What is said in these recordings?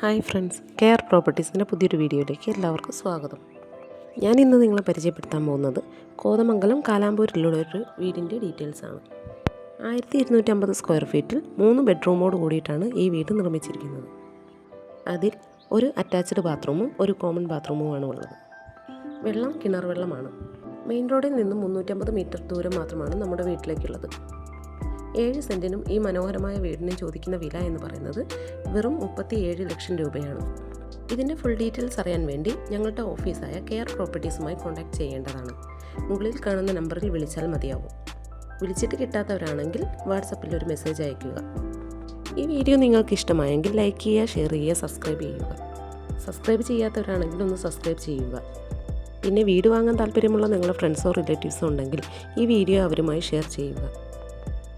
Hi friends care പ്രോപ്പർട്ടീസിന്റെ പുതിയൊരു വീഡിയോയിലേക്ക് എല്ലാവർക്കും സ്വാഗതം. ഞാൻ ഇന്ന് നിങ്ങളെ പരിചയപ്പെടുത്താൻ പോകുന്നത് കോതമംഗലം കാലാമ്പൂരിലുള്ള ഒരു വീടിന്റെ ഡീറ്റെയിൽസ് ആണ്. ആയിരത്തി ഇരുന്നൂറ്റമ്പത് സ്ക്വയർ ഫീറ്റിൽ മൂന്ന് ബെഡ്റൂമോട് കൂടിയിട്ടാണ് ഈ വീട് നിർമ്മിച്ചിരിക്കുന്നത്. അതിൽ ഒരു അറ്റാച്ച്ഡ് ബാത്റൂമും ഒരു കോമൺ ബാത്റൂമുമാണ് ഉള്ളത്. വെള്ളം കിണർ വെള്ളമാണ്. മെയിൻ റോഡിൽ നിന്നും മുന്നൂറ്റമ്പത് മീറ്റർ ദൂരം മാത്രമാണ് നമ്മുടെ വീട്ടിലേക്കുള്ളത്. ഏഴ് സെന്റിനും ഈ മനോഹരമായ വീടിന് ചോദിക്കുന്ന വില എന്ന് പറയുന്നത് വെറും മുപ്പത്തി ഏഴ് ലക്ഷം രൂപയാണ്. ഇതിന്റെ ഫുൾ ഡീറ്റെയിൽസ് അറിയാൻ വേണ്ടി ഞങ്ങളുടെ ഓഫീസായ കെയർ പ്രോപ്പർട്ടീസുമായി കോൺടാക്ട് ചെയ്യേണ്ടതാണ്. മുകളിൽ കാണുന്ന നമ്പറിൽ വിളിച്ചാൽ മതിയാവും. വിളിച്ചിട്ട് കിട്ടാത്തവരാണെങ്കിൽ വാട്സപ്പിൽ ഒരു മെസ്സേജ് അയയ്ക്കുക. ഈ വീഡിയോ നിങ്ങൾക്ക് ഇഷ്ടമായെങ്കിൽ ലൈക്ക് ചെയ്യുക ഷെയർ ചെയ്യുക സബ്സ്ക്രൈബ് ചെയ്യുക. സബ്സ്ക്രൈബ് ചെയ്യാത്തവരാണെങ്കിൽ ഒന്ന് സബ്സ്ക്രൈബ് ചെയ്യുക. പിന്നെ വീട് വാങ്ങാൻ താല്പര്യമുള്ള നിങ്ങളുടെ ഫ്രണ്ട്സോ റിലേറ്റീവ്സോ ഉണ്ടെങ്കിൽ ഈ വീഡിയോ അവരുമായി ഷെയർ ചെയ്യുക.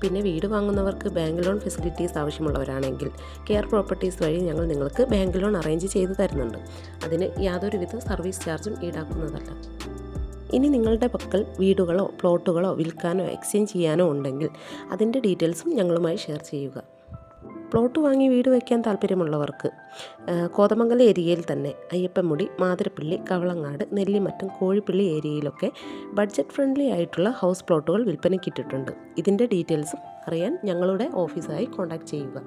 പിന്നെ വീട് വാങ്ങുന്നവർക്ക് ബാങ്ക് ലോൺ ഫെസിലിറ്റീസ് ആവശ്യമുള്ളവരാണെങ്കിൽ കെയർ പ്രോപ്പർട്ടീസ് വഴി ഞങ്ങൾ നിങ്ങൾക്ക് ബാങ്ക് ലോൺ അറേഞ്ച് ചെയ്ത് തരുന്നുണ്ട്. അതിന് യാതൊരുവിധ സർവീസ് ചാർജും ഈടാക്കുന്നതല്ല. ഇനി നിങ്ങളുടെ പക്കൽ വീടുകളോ പ്ലോട്ടുകളോ വിൽക്കാനോ എക്സ്ചേഞ്ച് ചെയ്യാനോ ഉണ്ടെങ്കിൽ അതിന്റെ ഡീറ്റെയിൽസും ഞങ്ങളുമായി ഷെയർ ചെയ്യുക. പ്ലോട്ട് വാങ്ങി വീട് വയ്ക്കാൻ താല്പര്യമുള്ളവർക്ക് കോതമംഗല ഏരിയയിൽ തന്നെ അയ്യപ്പമുടി മാതിരപ്പള്ളി കവളങ്ങാട് നെല്ലിമറ്റം കോഴിപ്പള്ളി ഏരിയയിലൊക്കെ ബഡ്ജറ്റ് ഫ്രണ്ട്ലി ആയിട്ടുള്ള ഹൗസ് പ്ലോട്ടുകൾ വിൽപ്പനയ്ക്കിട്ടിട്ടുണ്ട്. ഇതിന്റെ ഡീറ്റെയിൽസും അറിയാൻ ഞങ്ങളുടെ ഓഫീസായി കോൺടാക്ട് ചെയ്യുക.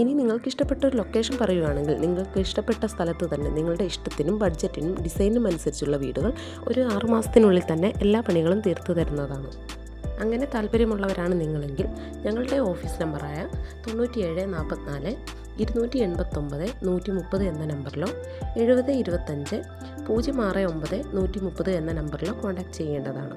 ഇനി നിങ്ങൾക്ക് ഇഷ്ടപ്പെട്ട ഒരു ലൊക്കേഷൻ പറയുകയാണെങ്കിൽ നിങ്ങൾക്ക് ഇഷ്ടപ്പെട്ട സ്ഥലത്ത് തന്നെ നിങ്ങളുടെ ഇഷ്ടത്തിനും ബഡ്ജറ്റിനും ഡിസൈനും അനുസരിച്ചുള്ള വീടുകൾ ഒരു ആറുമാസത്തിനുള്ളിൽ തന്നെ എല്ലാ പണികളും തീർത്തു തരുന്നതാണ്. അങ്ങനെ താല്പര്യമുള്ളവരാണ് നിങ്ങളെങ്കിൽ ഞങ്ങളുടെ ഓഫീസ് നമ്പറായ തൊണ്ണൂറ്റിയേഴ് നാൽപ്പത്തിനാല് ഇരുന്നൂറ്റി എൺപത്തൊമ്പത് നൂറ്റി മുപ്പത് എന്ന നമ്പറിലോ എഴുപത് ഇരുപത്തഞ്ച് പൂജ്യം ആറ് ഒമ്പത് നൂറ്റി മുപ്പത് എന്ന നമ്പറിലോ കോൺടാക്റ്റ് ചെയ്യേണ്ടതാണ്.